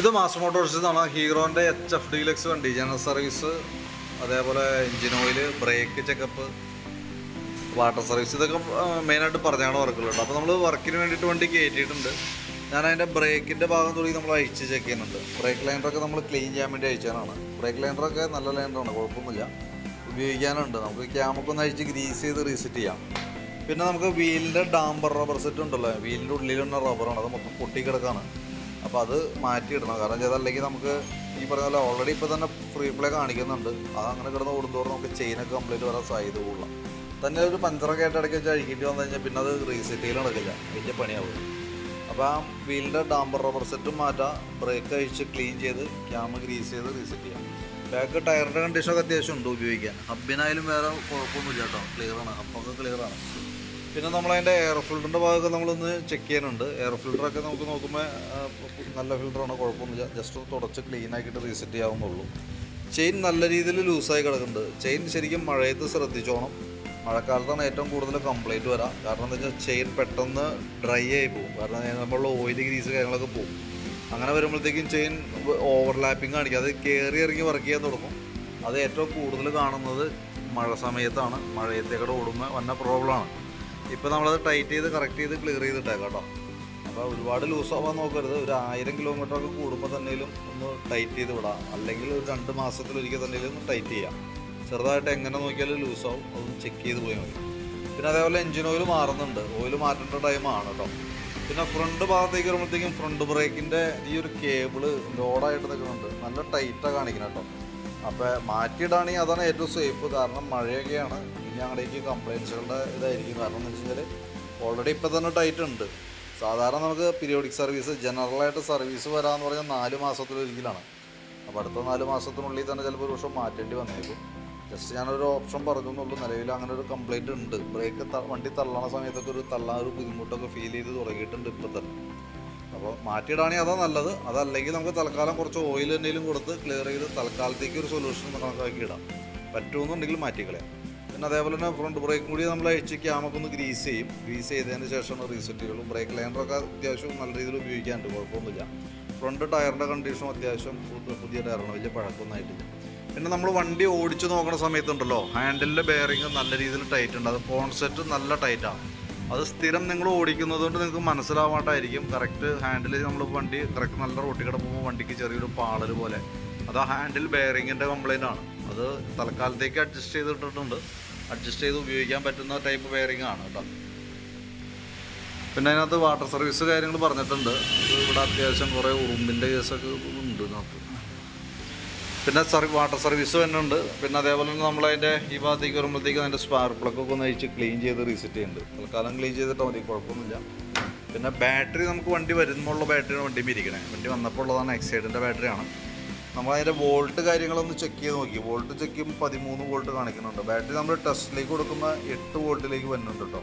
ഇത് മാസ് മോട്ടോഴ്സിൽ നിന്നാണ് ഹീറോന്റെ എച്ച് എഫ് ഡീലക്സ് വണ്ടി ജനറൽ സർവീസ് അതേപോലെ engine oil brake checkup water service ഇതൊക്കെ മെയിനായിട്ട് പറഞ്ഞാണ് വർക്കുള്ളത് അപ്പോൾ നമ്മൾ വർക്കിന് വേണ്ടിയിട്ട് വണ്ടി കയറ്റിയിട്ടുണ്ട് ഞാൻ അതിന്റെ ബ്രേക്കിന്റെ ഭാഗം തുടങ്ങി നമ്മൾ അഴിച്ച് ചെക്ക് ചെയ്യുന്നുണ്ട്. ബ്രേക്ക് ലൈൻഡറൊക്കെ നമ്മൾ ക്ലീൻ ചെയ്യാൻ വേണ്ടി അയച്ചതാണ് ബ്രേക്ക് ലൈൻഡറൊക്കെ നല്ല ലൈൻഡറാണ് കുഴപ്പമൊന്നുമില്ല. ഉപയോഗിക്കാനുണ്ട്. നമുക്ക് ക്യാമൊക്കെ ഒന്ന് അഴിച്ച് ഗ്രീസ് ചെയ്ത് റീസെറ്റ് ചെയ്യാം. പിന്നെ നമുക്ക് വീലിന്റെ ഡാംബർ റബ്ബർ സെറ്റ് ഉണ്ടല്ലോ. വീലിന്റെ ഉള്ളിലുള്ള റബ്ബറാണ് അത് മൊത്തം പൊട്ടിക്കിടക്കാണ് അപ്പോൾ അത് മാറ്റിയിടണം. കാരണം ചെയ്തല്ലെങ്കിൽ നമുക്ക് ഈ പറഞ്ഞ പോലെ ഓൾറെഡി ഇപ്പോൾ തന്നെ ഫ്രീ പ്ലേ കാണിക്കുന്നുണ്ട്. അത് അങ്ങനെ കിടന്ന് ഓടുന്തോറും നമുക്ക് ചെയിനൊക്കെ കംപ്ലീറ്റ് വരാൻ സാധ്യത കൂടുതലാണ് തന്നെ ഒരു പഞ്ചറൊക്കെ ആയിട്ട് ഇടയ്ക്ക് വെച്ച് അഴിക്കേണ്ടി വന്നു കഴിഞ്ഞാൽ പിന്നെ അത് റീസെറ്റ് ചെയ്യൽ നടക്കില്ല. വലിയ പണിയാവും. അപ്പോൾ ആ വീലിന്റെ ഡാംബർ റബ്ബർ സെറ്റും മാറ്റാം. ബ്രേക്ക് അഴിച്ച് ക്ലീൻ ചെയ്ത് ക്യാമ് ഗ്രീസ് ചെയ്ത് റീസെറ്റ് ചെയ്യാം. ബാക്ക് ടയറിന്റെ കണ്ടീഷനൊക്കെ അത്യാവശ്യം ഉണ്ട് ഉപയോഗിക്കാൻ. ഹബിനായാലും വേറെ കുഴപ്പമൊന്നുമില്ല കേട്ടോ. ക്ലിയറാണ് ഹബ്ബൊക്കെ ക്ലിയറാണ് പിന്നെ നമ്മളതിന്റെ എയർ ഫിൽറ്ററിന്റെ ഭാഗമൊക്കെ നമ്മളൊന്ന് ചെക്ക് ചെയ്യാനുണ്ട്. എയർ ഫിൽറ്ററൊക്കെ നമുക്ക് നോക്കുമ്പോൾ നല്ല ഫിൽറ്ററാണ് കുഴപ്പമൊന്നുമില്ല. ജസ്റ്റ് ഒന്ന് തുടച്ച് ക്ലീൻ ആക്കിയിട്ട് റീസെറ്റ് ചെയ്യാവുന്നുള്ളൂ ചെയിൻ നല്ല രീതിയിൽ ലൂസായി കിടക്കുന്നുണ്ട്. ചെയിൻ ശരിക്കും മഴയത്ത് ശ്രദ്ധിച്ചോണം. മഴക്കാലത്താണ് ഏറ്റവും കൂടുതൽ കംപ്ലൈന്റ് വരാം. കാരണം എന്താ വെച്ചാൽ ചെയിൻ പെട്ടെന്ന് ഡ്രൈ ആയി പോകും. കാരണം നമ്മളുടെ ഓയിൽ ഗ്രീസ് കാര്യങ്ങളൊക്കെ പോകും. അങ്ങനെ വരുമ്പോഴത്തേക്കും ചെയിൻ ഓവർലാപ്പിംഗ് കാണിക്കും. അത് കയറി ഇറങ്ങി വർക്ക് ചെയ്യാൻ തുടങ്ങും. അത് ഏറ്റവും കൂടുതൽ കാണുന്നത് മഴ സമയത്താണ്. മഴയത്തേക്കൂടെ ഓടുമ്പോൾ വന്ന പ്രോബ്ലമാണ് ഇപ്പോൾ നമ്മളത് ടൈറ്റ് ചെയ്ത് കറക്റ്റ് ചെയ്ത് ക്ലിയർ ചെയ്തിട്ടേക്കാം കേട്ടോ. അപ്പോൾ ഒരുപാട് ലൂസ് ആവാൻ നോക്കരുത്. ഒരു ആയിരം കിലോമീറ്റർ ഒക്കെ കൂടുമ്പോൾ തന്നെയും ഒന്ന് ടൈറ്റ് ചെയ്ത് വിടാം. അല്ലെങ്കിൽ ഒരു രണ്ട് മാസത്തിലൊരിക്കൽ തന്നെയും ഒന്ന് ടൈറ്റ് ചെയ്യാം. ചെറുതായിട്ട് എങ്ങനെ നോക്കിയാലും ലൂസ് ആവും. അതൊന്ന് ചെക്ക് ചെയ്ത് പോയാൽ മതി. പിന്നെ അതേപോലെ എഞ്ചിൻ ഓയിൽ മാറുന്നുണ്ട്. ഓയിൽ മാറ്റേണ്ട ടൈമാണ് കേട്ടോ. പിന്നെ ഫ്രണ്ട് ഭാഗത്തേക്ക് വരുമ്പോഴത്തേക്കും ഫ്രണ്ട് ബ്രേക്കിന്റെ ഈ ഒരു കേബിൾ ലോഡായിട്ട് നിൽക്കുന്നുണ്ട്. നല്ല ടൈറ്റാണ് കാണിക്കുന്നത് കേട്ടോ. അപ്പോൾ മാറ്റിയിടാണെങ്കിൽ അതാണ് ഏറ്റവും സേഫ് കാരണം മഴയൊക്കെയാണ്. ഇനി ഞങ്ങളുടെ കംപ്ലയിൻസുകളുടെ ഇതായിരിക്കും. കാരണം എന്ന് വെച്ച് കഴിഞ്ഞാൽ ഓൾറെഡി ഇപ്പം തന്നെ ടൈറ്റ് ഉണ്ട്. സാധാരണ നമുക്ക് പീരിയോഡിക് സർവീസ് ജനറലായിട്ട് സർവീസ് വരാമെന്ന് പറഞ്ഞാൽ നാല് മാസത്തിലൊരിക്കലാണ് അപ്പോൾ അടുത്ത നാല് മാസത്തിനുള്ളിൽ തന്നെ ചിലപ്പോൾ ഒരു വർഷം മാറ്റേണ്ടി വന്നേക്കും. ജസ്റ്റ് ഞാനൊരു ഓപ്ഷൻ പറഞ്ഞു എന്നുള്ളൂ. നിലവിൽ അങ്ങനെ ഒരു കംപ്ലൈന്റ് ഉണ്ട്. ബ്രേക്ക് വണ്ടി തള്ളണ സമയത്തൊക്കെ ഒരു തള്ളാൻ ഒരു ബുദ്ധിമുട്ടൊക്കെ ഫീൽ ചെയ്ത് തുടങ്ങിയിട്ടുണ്ട് ഇപ്പം തന്നെ. അപ്പോൾ മാറ്റിയിടാണെങ്കിൽ അതാ നല്ലത്. അതല്ലെങ്കിൽ നമുക്ക് തൽക്കാലം കുറച്ച് ഓയിൽ എന്തെങ്കിലും കൊടുത്ത് ക്ലിയർ ചെയ്ത് തൽക്കാലത്തേക്ക് ഒരു സൊല്യൂഷൻ കണക്കാക്കി ഇടാം. പറ്റുമെന്നുണ്ടെങ്കിൽ മാറ്റിക്കളയാം പിന്നെ അതേപോലെ തന്നെ ഫ്രണ്ട് ബ്രേക്ക് കൂടി നമ്മൾ അഴിച്ച് ക്യാമൊക്കെ ഒന്ന് ഗ്രീസ് ചെയ്യും. ഗ്രീസ് ചെയ്തതിന് ശേഷമാണ് റീസെറ്റ് ചെയ്യുള്ളൂ ബ്രേക്ക് ലൈനറൊക്കെ അത്യാവശ്യം നല്ല രീതിയിൽ ഉപയോഗിക്കാനുണ്ട് കുഴപ്പമൊന്നുമില്ല. ഫ്രണ്ട് ടയറിന്റെ കണ്ടീഷനും അത്യാവശ്യം പുതിയ ടയറാണ് വലിയ പഴക്കമൊന്നും ആയിട്ടില്ല. പിന്നെ നമ്മൾ വണ്ടി ഓടിച്ച് നോക്കുന്ന സമയത്തുണ്ടല്ലോ ഹാൻഡിലിന്റെ ബെയറിങ് നല്ല രീതിയിൽ ടൈറ്റ് ഉണ്ട്. അത് കോൺസെപ്റ്റ് നല്ല ടൈറ്റാണ് അത് സ്ഥിരം നിങ്ങൾ ഓടിക്കുന്നത് കൊണ്ട് നിങ്ങൾക്ക് മനസ്സിലാവാണ്ടായിരിക്കും. കറക്റ്റ് ഹാൻഡിൽ നമ്മൾ വണ്ടി കറക്റ്റ് നല്ല റോട്ടിൽ കൂടെ വണ്ടിക്ക് ചെറിയൊരു പാളൽ പോലെ. അത് ആ ഹാൻഡിൽ ബെയറിങ്ങിന്റെ കംപ്ലൈന്റ് ആണ്. അത് തൽക്കാലത്തേക്ക് അഡ്ജസ്റ്റ് ചെയ്തിട്ടിട്ടുണ്ട് അഡ്ജസ്റ്റ് ചെയ്ത് ഉപയോഗിക്കാൻ പറ്റുന്ന ടൈപ്പ് ബെയറിംഗ് ആണ് കേട്ടോ. പിന്നെ അതിനകത്ത് വാട്ടർ സർവീസ് കാര്യങ്ങൾ പറഞ്ഞിട്ടുണ്ട്. ഇവിടെ അത്യാവശ്യം കുറേ ഉറുമ്പിന്റെ കേസൊക്കെ ഉണ്ട് ഇതിനകത്ത്. പിന്നെ സർവീസ് വാട്ടർ സർവീസ് തന്നെ ഉണ്ട്. പിന്നെ അതേപോലെ തന്നെ നമ്മളതിന്റെ ഈ ഭാഗത്തേക്ക് വരുമ്പോഴത്തേക്കും അതിന്റെ സ്പാർക്ക് പ്ലഗൊക്കെ ഒന്ന് അഴിച്ച് ക്ലീൻ ചെയ്ത് റീസെറ്റ് ചെയ്യുന്നുണ്ട്. തൽക്കാലം ക്ലീൻ ചെയ്തിട്ട് മതി കുഴപ്പമൊന്നുമില്ല. പിന്നെ ബാറ്ററി നമുക്ക് വണ്ടി വരുമ്പോഴുള്ള ബാറ്ററി വണ്ടി ഇരിക്കണേ. വണ്ടി വന്നപ്പോൾ ഉള്ളതാണ് എക്സൈഡിന്റെ ബാറ്ററിയാണ് നമ്മൾ അതിന്റെ വോൾട്ട് കാര്യങ്ങളൊന്ന് ചെക്ക് ചെയ്ത് നോക്കി. വോൾട്ട് ചെക്ക് ചെയ്യുമ്പോൾ പതിമൂന്ന് വോൾട്ട് കാണിക്കുന്നുണ്ട്. ബാറ്ററി നമ്മൾ ടെസ്റ്റിലേക്ക് കൊടുക്കുമ്പോൾ എട്ട് വോൾട്ടിലേക്ക് വരുന്നുണ്ട് കേട്ടോ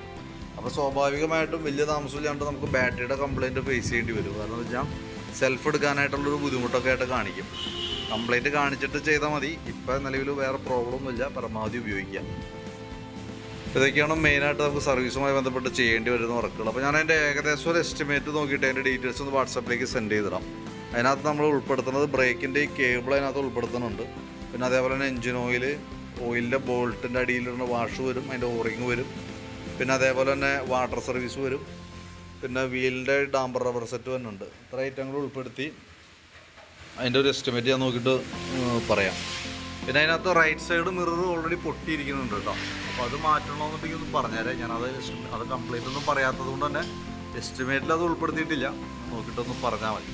അപ്പോൾ സ്വാഭാവികമായിട്ടും വലിയ താമസമില്ലാണ്ട് നമുക്ക് ബാറ്ററിയുടെ കംപ്ലയിന്റ് ഫേസ് ചെയ്യേണ്ടി വരും. കാരണം വെച്ചാൽ സെൽഫ് എടുക്കാനായിട്ടുള്ളൊരു ബുദ്ധിമുട്ടൊക്കെ ആയിട്ട് കാണിക്കും. കംപ്ലൈന്റ് കാണിച്ചിട്ട് ചെയ്താൽ മതി. ഇപ്പം നിലവിൽ വേറെ പ്രോബ്ലം ഒന്നുമില്ല. പരമാവധി ഉപയോഗിക്കാം ഇതൊക്കെയാണ് മെയിനായിട്ട് നമുക്ക് സർവീസുമായി ബന്ധപ്പെട്ട് ചെയ്യേണ്ടി വരുന്ന വർക്കുകൾ. അപ്പോൾ ഞാൻ അതിന്റെ ഏകദേശം ഒരു എസ്റ്റിമേറ്റ് നോക്കിയിട്ട് അതിന്റെ ഡീറ്റെയിൽസ് ഒന്ന് വാട്സപ്പിലേക്ക് സെൻഡ് ചെയ്തിടാം. അതിനകത്ത് നമ്മൾ ഉൾപ്പെടുത്തുന്നത് ബ്രേക്കിന്റെ ഈ കേബിൾ അതിനകത്ത് ഉൾപ്പെടുത്തുന്നുണ്ട്. പിന്നെ അതേപോലെ തന്നെ എഞ്ചിൻ ഓയിൽ ഓയിലിന്റെ ബോൾട്ടിന്റെ അടിയിലുള്ള വാഷ് വരും അതിന്റെ ഓറിങ് വരും. പിന്നെ അതേപോലെ തന്നെ വാട്ടർ സർവീസ് വരും. പിന്നെ വീലിന്റെ ഡാംബർ റബ്ബർ സെറ്റ് തന്നെ ഉണ്ട് ഇത്ര ഐറ്റങ്ങൾ ഉൾപ്പെടുത്തി. അതിന്റെ ഒരു എസ്റ്റിമേറ്റ് ഞാൻ നോക്കിയിട്ട് പറയാം. പിന്നെ അതിനകത്ത് റൈറ്റ് സൈഡ് മിറർ ഓൾറെഡി പൊട്ടിയിരിക്കുന്നുണ്ട് കേട്ടോ. അപ്പോൾ അത് മാറ്റണമെന്നുണ്ടെങ്കിൽ ഒന്ന് പറഞ്ഞുതരാം. ഞാനത് അത് കംപ്ലീറ്റ് ഒന്നും പറയാത്തത് കൊണ്ട് തന്നെ എസ്റ്റിമേറ്റിൽ അത് ഉൾപ്പെടുത്തിയിട്ടില്ല. നോക്കിയിട്ടൊന്ന് പറഞ്ഞാൽ മതി.